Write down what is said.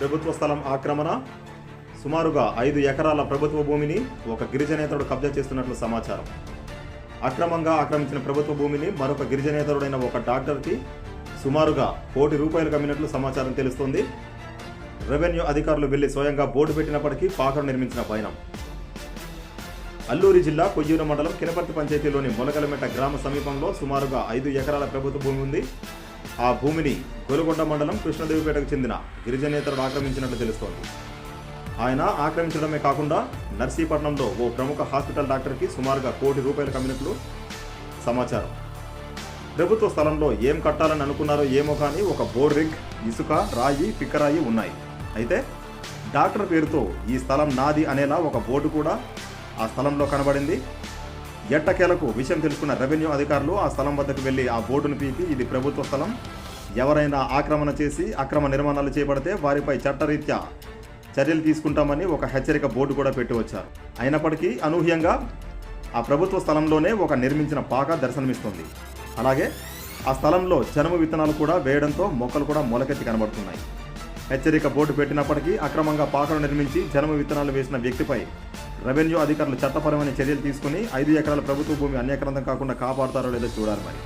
ప్రభుత్వ స్థలం ఆక్రమణ. సుమారుగా ఐదు ఎకరాల ప్రభుత్వ భూమిని ఒక గిరిజనేతడు కబ్జా చేస్తున్నట్లు సమాచారం. అక్రమంగా ఆక్రమించిన ప్రభుత్వ భూమిని మరొక గిరిజనేతరుడైన ఒక డాక్టర్కి సుమారుగా కోటి రూపాయలు కమ్మినట్లు సమాచారం తెలుస్తోంది. రెవెన్యూ అధికారులు వెళ్ళి స్వయంగా బోర్డు పెట్టినప్పటికీ పాకను నిర్మించిన పయనం. అల్లూరి జిల్లా కొయ్యూరు మండలం కినపర్తి పంచాయతీలోని మొలకలమెట గ్రామ సమీపంలో సుమారుగా ఐదు ఎకరాల ప్రభుత్వ భూమి ఉంది. ఆ భూమిని గొలుగొండ మండలం కృష్ణదేవిపేటకు చెందిన గిరిజనేతరుడు ఆక్రమించినట్లు తెలుస్తోంది. ఆయన ఆక్రమించడమే కాకుండా నర్సీపట్నంలో ఓ ప్రముఖ హాస్పిటల్ డాక్టర్కి సుమారుగా కోటి రూపాయలు కమ్మినట్లు సమాచారం. ప్రభుత్వ స్థలంలో ఏం కట్టాలని అనుకున్నారో ఏమో కానీ ఒక బోర్ రిగ్ ఇసుక రాయి పిక్కరాయి ఉన్నాయి. అయితే డాక్టర్ పేరుతో ఈ స్థలం నాది అనేలా ఒక బోర్డు కూడా ఆ స్థలంలో కనబడింది. ఎట్టకేలకు విషయం తెలుసుకున్న రెవెన్యూ అధికారులు ఆ స్థలం వద్దకు వెళ్ళి ఆ బోర్డును పీకి ఇది ప్రభుత్వ స్థలం. ఎవరైనా ఆక్రమణ చేసి అక్రమ నిర్మాణాలు చేపడితే వారిపై చట్టరీత్యా చర్యలు తీసుకుంటామని ఒక హెచ్చరిక బోర్డు కూడా పెట్టి వచ్చారు. అయినప్పటికీ అనూహ్యంగా ఆ ప్రభుత్వ స్థలంలోనే ఒక నిర్మించిన పాక దర్శనమిస్తుంది. అలాగే ఆ స్థలంలో జనము విత్తనాలు కూడా వేయడంతో మొక్కలు కూడా మొలకెత్తి కనబడుతున్నాయి. హెచ్చరిక బోర్డు పెట్టినప్పటికీ అక్రమంగా పాకను నిర్మించి జనము విత్తనాలు వేసిన వ్యక్తిపై రెవెన్యూ అధికారులు చట్టపరమైన చర్యలు తీసుకుని ఐదు ఎకరాల ప్రభుత్వ భూమి అన్యక్రాంతం కాకుండా కాపాడుతారో లేదో చూడాలి మరి.